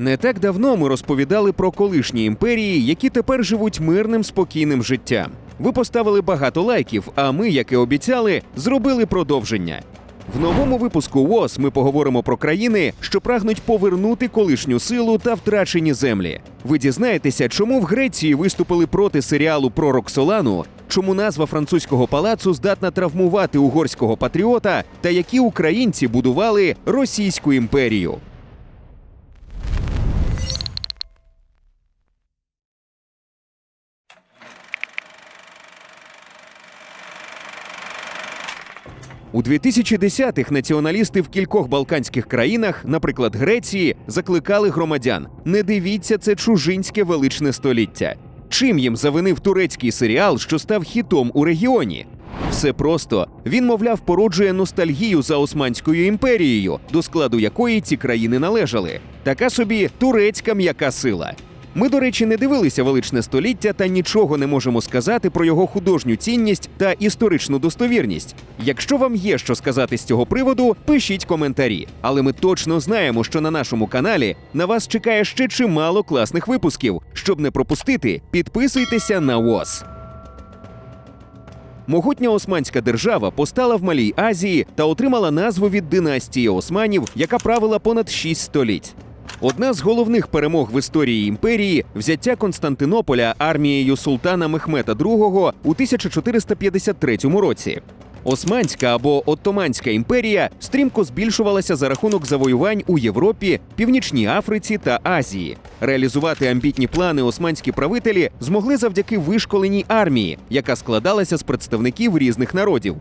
Не так давно ми розповідали про колишні імперії, які тепер живуть мирним спокійним життям. Ви поставили багато лайків, а ми, як і обіцяли, зробили продовження. В новому випуску ВОЗ ми поговоримо про країни, що прагнуть повернути колишню силу та втрачені землі. Ви дізнаєтеся, чому в Греції виступили проти серіалу про Роксолану, чому назва французького палацу здатна травмувати угорського патріота, та які українці будували Російську імперію. У 2010-х націоналісти в кількох балканських країнах, наприклад, Греції, закликали громадян: не дивіться це чужинське величне століття. Чим їм завинив турецький серіал, що став хітом у регіоні? Все просто він, мовляв, породжує ностальгію за Османською імперією, до складу якої ці країни належали. Така собі турецька м'яка сила. Ми, до речі, не дивилися величне століття та нічого не можемо сказати про його художню цінність та історичну достовірність. Якщо вам є що сказати з цього приводу, пишіть коментарі. Але ми точно знаємо, що на нашому каналі на вас чекає ще чимало класних випусків. Щоб не пропустити, підписуйтеся на ВОЗ. Могутня Османська держава постала в Малій Азії та отримала назву від династії Османів, яка правила понад 6 століть. Одна з головних перемог в історії імперії взяття Константинополя армією султана Мехмета II у 1453 році. Османська або Оттоманська імперія стрімко збільшувалася за рахунок завоювань у Європі, Північній Африці та Азії. Реалізувати амбітні плани османські правителі змогли завдяки вишколеній армії, яка складалася з представників різних народів.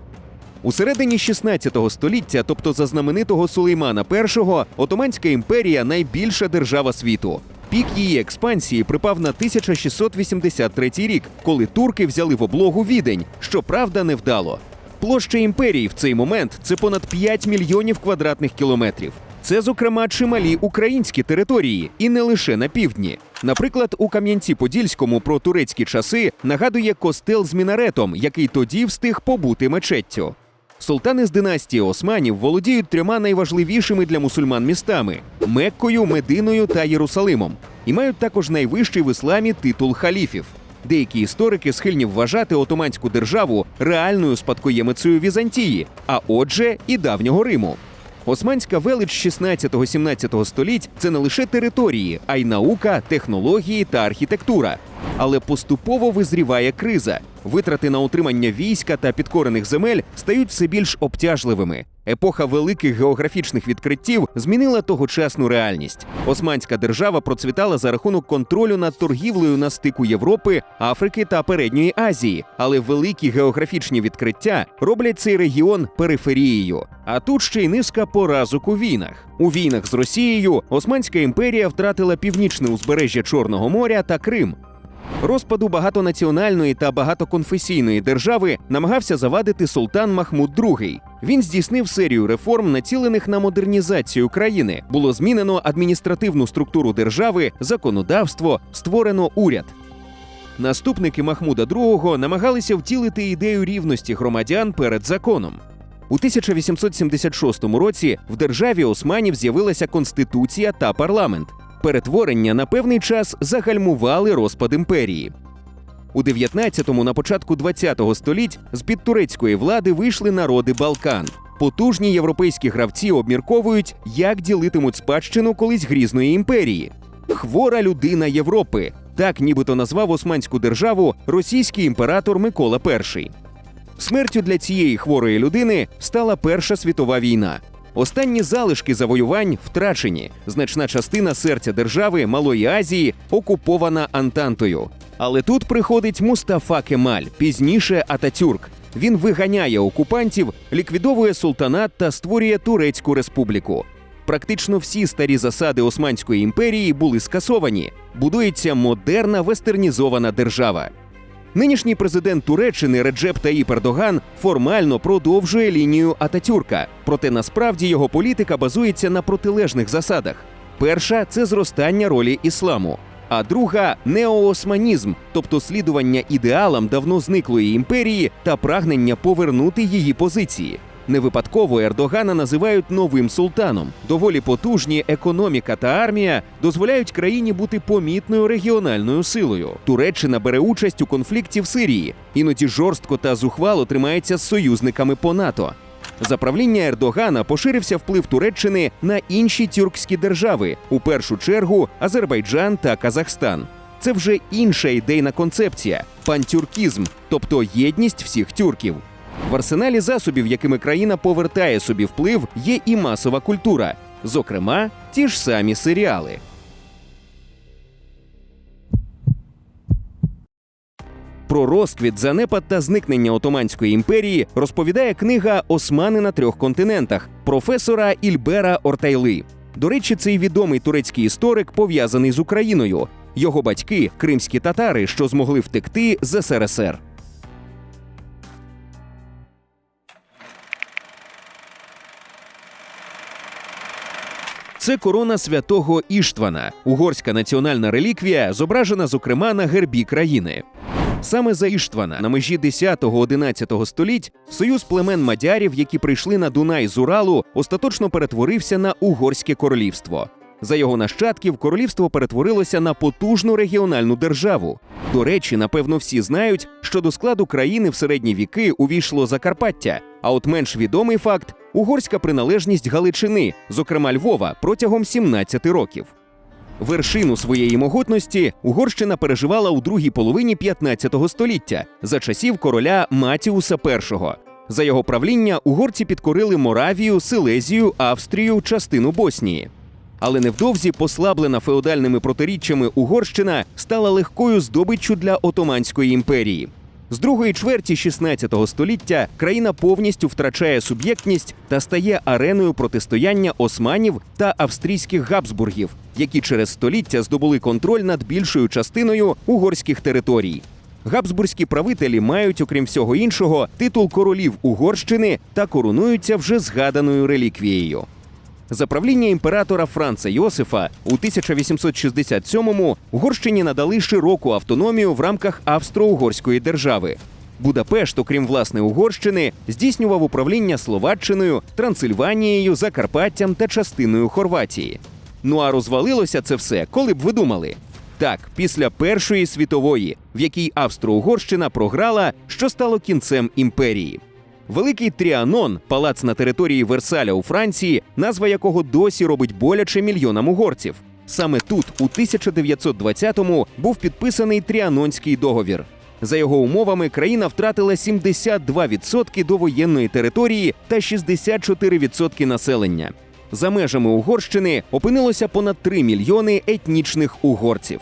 У середині 16 століття, тобто за знаменитого Сулеймана І, Отоманська імперія найбільша держава світу. Пік її експансії припав на 1683 рік, коли турки взяли в облогу відень, що правда невдало. Площа імперії в цей момент це понад 5 мільйонів квадратних кілометрів. Це, зокрема, чималі українські території, і не лише на півдні. Наприклад, у Кам'янці-Подільському про турецькі часи нагадує костел з мінаретом, який тоді встиг побути мечеттю. Султани з династії Османів володіють трьома найважливішими для мусульман містами Меккою, Мединою та Єрусалимом, і мають також найвищий в ісламі титул халіфів. Деякі історики схильні вважати Отоманську державу реальною спадкоємицею Візантії, а отже, і давнього Риму. Османська велич 16-17 століть це не лише території, а й наука, технології та архітектура. Але поступово визріває криза. Витрати на утримання війська та підкорених земель стають все більш обтяжливими. Епоха великих географічних відкриттів змінила тогочасну реальність. Османська держава процвітала за рахунок контролю над торгівлею на стику Європи, Африки та Передньої Азії. Але великі географічні відкриття роблять цей регіон периферією. А тут ще й низка поразок у війнах. У війнах з Росією Османська імперія втратила північне узбережжя Чорного моря та Крим. Розпаду багатонаціональної та багатоконфесійної держави намагався завадити султан Махмуд II. Він здійснив серію реформ, націлених на модернізацію країни. Було змінено адміністративну структуру держави, законодавство, створено уряд. Наступники Махмуда II намагалися втілити ідею рівності громадян перед законом. У 1876 році в державі Османів з'явилася конституція та парламент. Перетворення на певний час загальмували розпад імперії. У 19-му, на початку 20-го століть з під турецької влади вийшли народи Балкан. Потужні європейські гравці обмірковують, як ділитимуть спадщину колись грізної імперії. Хвора людина Європи. Так нібито назвав Османську державу російський імператор Микола І. Смертю для цієї хворої людини стала Перша світова війна. Останні залишки завоювань втрачені. Значна частина серця держави Малої Азії окупована Антантою. Але тут приходить Мустафа Кемаль, пізніше Ататюрк. Він виганяє окупантів, ліквідовує султанат та створює Турецьку республіку. Практично всі старі засади Османської імперії були скасовані. Будується модерна вестернізована держава. Нинішній президент Туреччини Реджеп Таїп Ердоган формально продовжує лінію Ататюрка, проте насправді його політика базується на протилежних засадах. Перша це зростання ролі ісламу, а друга неоосманізм, тобто слідування ідеалам давно зниклої імперії та прагнення повернути її позиції. Не випадково Ердогана називають новим султаном. Доволі потужні економіка та армія дозволяють країні бути помітною регіональною силою. Туреччина бере участь у конфлікті в Сирії, іноді жорстко та зухвало тримається з союзниками по НАТО. За правління Ердогана поширився вплив Туреччини на інші тюркські держави, у першу чергу Азербайджан та Казахстан. Це вже інша ідейна концепція пантюркізм, тобто єдність всіх тюрків. В арсеналі засобів, якими країна повертає собі вплив, є і масова культура, зокрема, ті ж самі серіали. Про розквіт, занепад та зникнення Отоманської імперії розповідає книга Османи на трьох континентах професора Ільбера Ортайли. До речі, цей відомий турецький історик пов'язаний з Україною. Його батьки кримські татари, що змогли втекти з СРСР. Це корона святого Іштвана, угорська національна реліквія, зображена зокрема на гербі країни. Саме за Іштвана на межі 10-11 століть союз племен мадярів, які прийшли на Дунай з Уралу, остаточно перетворився на угорське королівство. За його нащадків королівство перетворилося на потужну регіональну державу. До речі, напевно, всі знають, що до складу країни в середні віки увійшло Закарпаття. А от менш відомий факт угорська приналежність Галичини, зокрема Львова, протягом 17 років. Вершину своєї могутності Угорщина переживала у другій половині 15 століття за часів короля Матіуса І. За його правління угорці підкорили Моравію, Силезію, Австрію, частину Боснії. Але невдовзі послаблена феодальними протиріччями Угорщина стала легкою здобиччю для Отоманської імперії. З другої чверті 16 століття країна повністю втрачає суб'єктність та стає ареною протистояння османів та австрійських габсбургів, які через століття здобули контроль над більшою частиною угорських територій. Габсбурзькі правителі мають, окрім всього іншого, титул королів Угорщини та коронуються вже згаданою реліквією. За правління імператора Франца Йосифа у 1867-му Угорщині надали широку автономію в рамках Австро-Угорської держави. Будапешт, окрім власне Угорщини, здійснював управління Словаччиною, Трансильванією, Закарпаттям та частиною Хорватії. Ну а розвалилося це все, коли б ви думали. Так, після Першої світової, в якій Австро-Угорщина програла, що стало кінцем імперії. Великий Тріанон, палац на території Версаля у Франції, назва якого досі робить боляче мільйонам угорців. Саме тут, у 1920-му, був підписаний Тріанонський договір. За його умовами, країна втратила 72% довоєнної території та 64% населення. За межами Угорщини опинилося понад 3 мільйони етнічних угорців.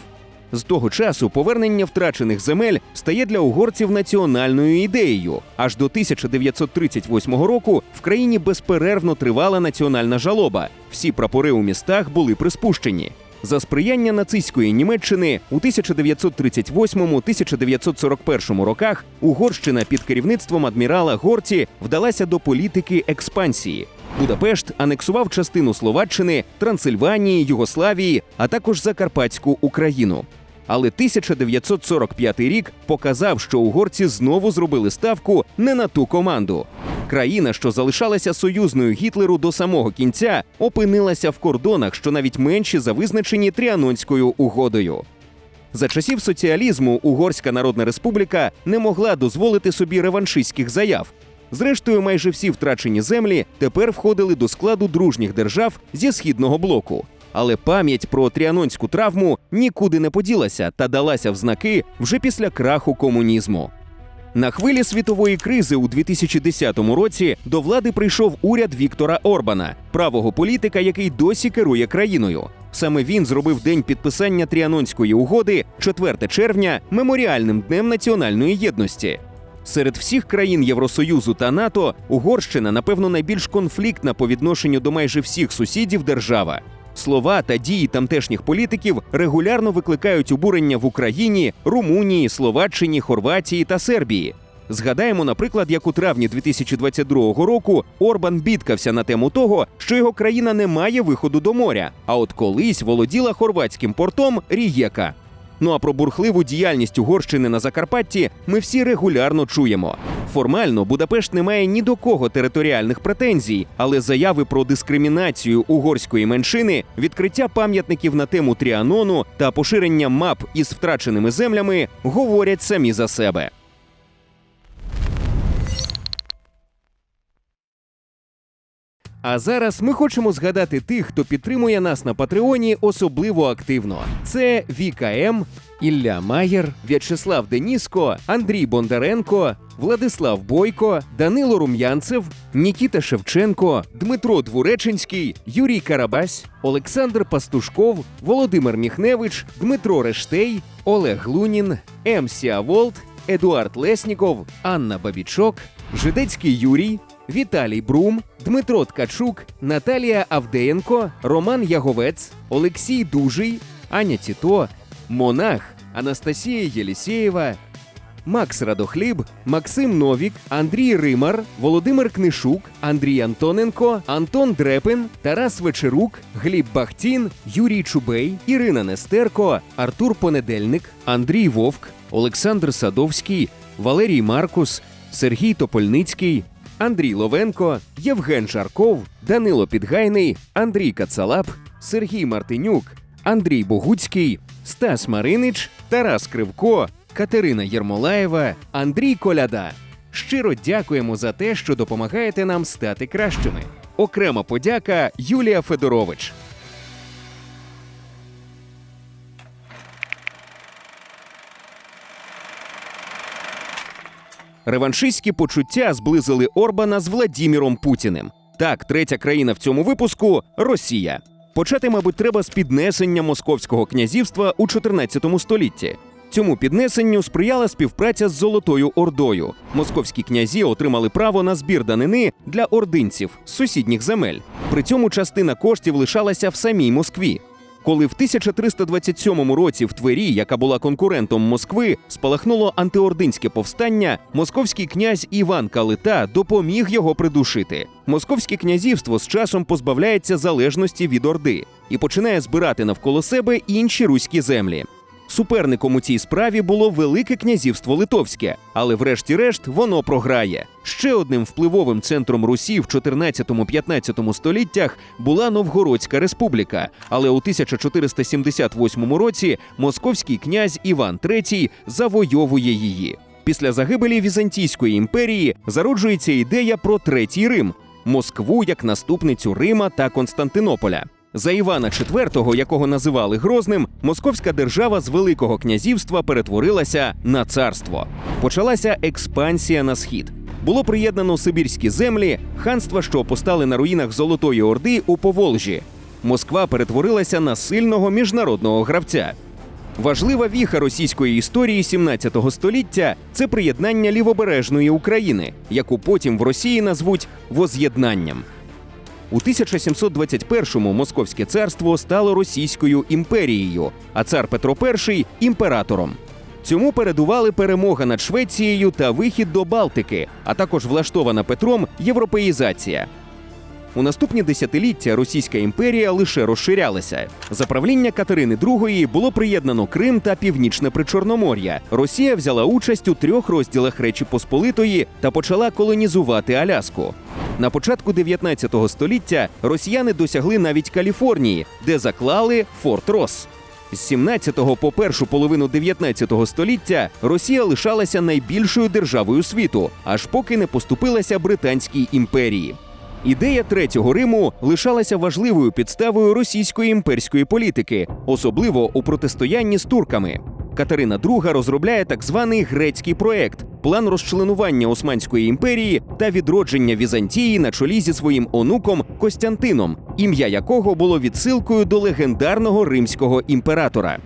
З того часу повернення втрачених земель стає для угорців національною ідеєю. Аж до 1938 року в країні безперервно тривала національна жалоба. Всі прапори у містах були приспущені. За сприяння нацистської Німеччини у 1938-1941 роках Угорщина під керівництвом адмірала Горці вдалася до політики експансії. Будапешт анексував частину Словаччини, Трансильванії, Югославії, а також Закарпатську Україну. Але 1945 рік показав, що угорці знову зробили ставку не на ту команду. Країна, що залишалася союзною Гітлеру до самого кінця, опинилася в кордонах, що навіть менші за визначені Тріанонською угодою. За часів соціалізму Угорська Народна Республіка не могла дозволити собі реваншистських заяв. Зрештою, майже всі втрачені землі тепер входили до складу дружніх держав зі східного блоку. Але пам'ять про тріанонську травму нікуди не поділася та далася в знаки вже після краху комунізму. На хвилі світової кризи у 2010 році до влади прийшов уряд Віктора Орбана, правого політика, який досі керує країною. Саме він зробив день підписання Тріанонської угоди 4 червня меморіальним днем національної єдності. Серед всіх країн Євросоюзу та НАТО Угорщина, напевно, найбільш конфліктна по відношенню до майже всіх сусідів держава. Слова та дії тамтешніх політиків регулярно викликають обурення в Україні, Румунії, Словаччині, Хорватії та Сербії. Згадаємо, наприклад, як у травні 2022 року Орбан бідкався на тему того, що його країна не має виходу до моря, а от колись володіла хорватським портом Рієка. Ну а про бурхливу діяльність Угорщини на Закарпатті ми всі регулярно чуємо. Формально Будапешт не має ні до кого територіальних претензій, але заяви про дискримінацію угорської меншини, відкриття пам'ятників на тему Тріанону та поширення мап із втраченими землями говорять самі за себе. А зараз ми хочемо згадати тих, хто підтримує нас на Патреоні особливо активно. Це Віка М, Ілля Маєр, В'ячеслав Деніско, Андрій Бондаренко, Владислав Бойко, Данило Рум'янцев, Нікіта Шевченко, Дмитро Двуреченський, Юрій Карабась, Олександр Пастушков, Володимир Міхневич, Дмитро Рештей, Олег Лунін, М. Сіаволт, Едуард Лесніков, Анна Бабічок, Жидецький Юрій, Віталій Брум, Дмитро Ткачук, Наталія Авдеєнко, Роман Яговець, Олексій Дужий, Аня Тіто, Монах, Анастасія Єлісєєва, Макс Радохліб, Максим Новік, Андрій Римар, Володимир Книшук, Андрій Антоненко, Антон Дрепин, Тарас Вечерук, Гліб Бахтін, Юрій Чубей, Ірина Нестерко, Артур Понедельник, Андрій Вовк, Олександр Садовський, Валерій Маркус, Сергій Топольницький, Андрій Ловенко, Євген Жарков, Данило Підгайний, Андрій Кацалап, Сергій Мартинюк, Андрій Богуцький, Стас Маринич, Тарас Кривко, Катерина Єрмолаєва, Андрій Коляда. Щиро дякуємо за те, що допомагаєте нам стати кращими. Окрема подяка Юлія Федорович. Реваншистські почуття зблизили Орбана з Владіміром Путіним. Так, третя країна в цьому випуску Росія. Почати, мабуть, треба з піднесення московського князівства у 14 столітті. Цьому піднесенню сприяла співпраця з Золотою Ордою. Московські князі отримали право на збір данини для ординців з сусідніх земель. При цьому частина коштів лишалася в самій Москві. Коли в 1327 році в Твері, яка була конкурентом Москви, спалахнуло антиординське повстання, московський князь Іван Калита допоміг його придушити. Московське князівство з часом позбавляється залежності від Орди і починає збирати навколо себе інші руські землі. Суперником у цій справі було Велике князівство Литовське, але врешті-решт воно програє. Ще одним впливовим центром Русі в 14-15 століттях була Новгородська республіка. Але у 1478 році московський князь Іван III завойовує її. Після загибелі Візантійської імперії зароджується ідея про третій Рим Москву як наступницю Рима та Константинополя. За Івана IV, якого називали Грозним, московська держава з Великого князівства перетворилася на царство. Почалася експансія на схід. Було приєднано сибірські землі, ханства, що постали на руїнах Золотої Орди у Поволжі. Москва перетворилася на сильного міжнародного гравця. Важлива віха російської історії 17 століття це приєднання лівобережної України, яку потім в Росії назвуть воз'єднанням. У 1721-му Московське царство стало Російською імперією, а цар Петро І імператором. Цьому передували перемога над Швецією та вихід до Балтики, а також влаштована Петром європеїзація. У наступні десятиліття Російська імперія лише розширялася. За правління Катерини II було приєднано Крим та Північне Причорномор'я. Росія взяла участь у трьох розділах Речі Посполитої та почала колонізувати Аляску. На початку 19 століття росіяни досягли навіть Каліфорнії, де заклали Форт Рос. З 17 по першу половину 19 століття Росія лишалася найбільшою державою світу, аж поки не поступилася Британській імперії. Ідея третього Риму лишалася важливою підставою російської імперської політики, особливо у протистоянні з турками. Катерина II розробляє так званий грецький проект план розчленування Османської імперії та відродження Візантії на чолі зі своїм онуком Костянтином, ім'я якого було відсилкою до легендарного римського імператора.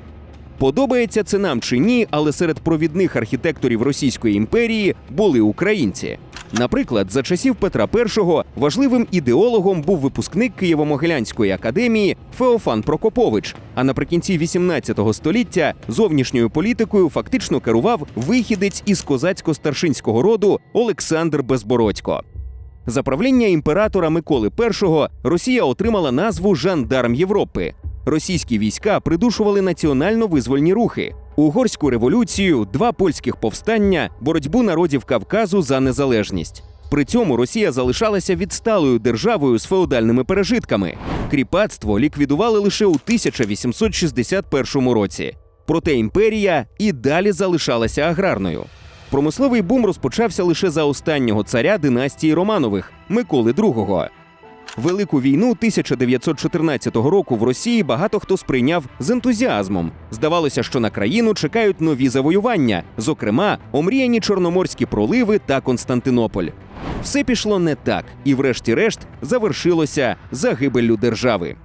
Подобається це нам чи ні, але серед провідних архітекторів Російської імперії були українці. Наприклад, за часів Петра І важливим ідеологом був випускник Києво-Могилянської академії Феофан Прокопович. А наприкінці 18 століття зовнішньою політикою фактично керував вихідець із козацько-старшинського роду Олександр Безбородько. За правління імператора Миколи І Росія отримала назву Жандарм Європи. Російські війська придушували національно-визвольні рухи, угорську революцію, два польських повстання, боротьбу народів Кавказу за незалежність. При цьому Росія залишалася відсталою державою з феодальними пережитками. Кріпацтво ліквідували лише у 1861 році. Проте імперія і далі залишалася аграрною. Промисловий бум розпочався лише за останнього царя династії Романових Миколи II. Велику війну 1914 року в Росії багато хто сприйняв з ентузіазмом. Здавалося, що на країну чекають нові завоювання, зокрема, омріяні чорноморські проливи та Константинополь. Все пішло не так, і, врешті-решт, завершилося загибеллю держави.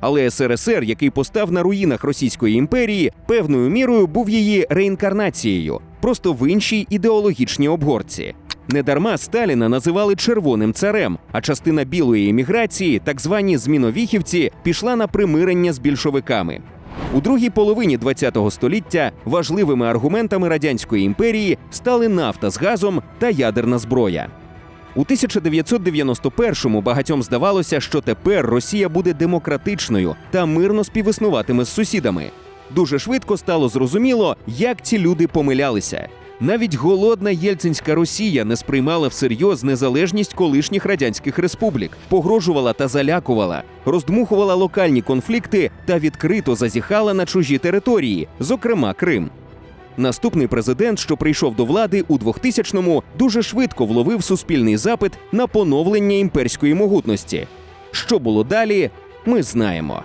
Але СРСР, який постав на руїнах Російської імперії, певною мірою був її реінкарнацією, просто в іншій ідеологічній обгорці. Недарма Сталіна називали червоним царем, а частина білої еміграції, так звані зміновіхівці, пішла на примирення з більшовиками. У другій половині ХХ століття важливими аргументами радянської імперії стали нафта з газом та ядерна зброя. У 1991-му багатьом здавалося, що тепер Росія буде демократичною та мирно співіснуватиме з сусідами. Дуже швидко стало зрозуміло, як ці люди помилялися. Навіть голодна єльцинська Росія не сприймала всерйоз незалежність колишніх радянських республік, погрожувала та залякувала, роздмухувала локальні конфлікти та відкрито зазіхала на чужі території, зокрема Крим. Наступний президент, що прийшов до влади у 2000-му, дуже швидко вловив суспільний запит на поновлення імперської могутності. Що було далі, ми знаємо.